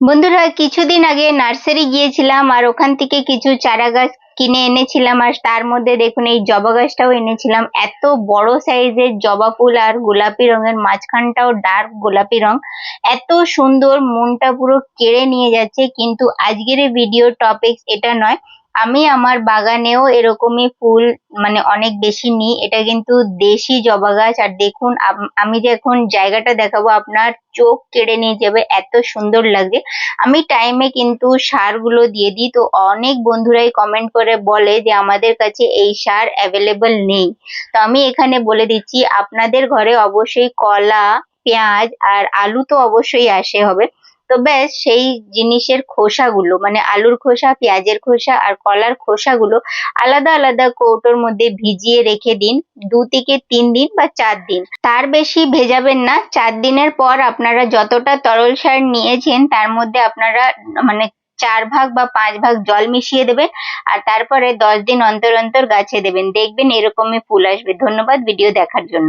বন্ধুরা, কিছুদিন আগে নার্সারি গিয়েছিলাম আর ওখান থেকে কিছু চারা গাছ কিনে এনেছিলাম আর তার মধ্যে দেখুন এই জবা গাছটাও এনেছিলাম। এত বড় সাইজের জবা ফুল আর গোলাপি রঙের মাঝখানটাও ডার্ক গোলাপি রং। এত সুন্দর, মনটা পুরো কেড়ে নিয়ে যাচ্ছে। কিন্তু আজকের ভিডিও টপিক এটা নয়। আমি আমার বাগানেও এরকমই ফুল মানে অনেক বেশি নিই। এটা কিন্তু দেশি জবা গাছ। আর দেখুন, আমি যে এখন জায়গাটা দেখাবো, আপনার চোখ কেড়ে নিয়ে যাবে, এত সুন্দর লাগে। আমি টাইমে কিন্তু সারগুলো দিয়ে দিই। তো অনেক বন্ধুরাই কমেন্ট করে বলে যে, আমাদের কাছে এই সার অ্যাভেলেবল নেই। তো আমি এখানে বলে দিচ্ছি, আপনাদের ঘরে অবশ্যই কলা, পেঁয়াজ আর আলু তো অবশ্যই আসে হবে। তো ব্যাস সেই জিনিসের খোসাগুলো মানে আলুর খোসা, পেঁয়াজের খোসা আর কলার খোসাগুলো আলাদা আলাদা কৌটোর মধ্যে ভিজিয়ে রেখে দিন। দু থেকে তিন দিন বা চার দিন। তার বেশি ভেজাবেন না। চার দিনের পর আপনারা যতটা তরল সার নিয়েছেন, তার মধ্যে আপনারা মানে চার ভাগ বা পাঁচ ভাগ জল মিশিয়ে দেবেন আর তারপরে দশ দিন অন্তর অন্তর গাছে দেবেন। দেখবেন এরকমই ফুল আসবে। ধন্যবাদ ভিডিও দেখার জন্য।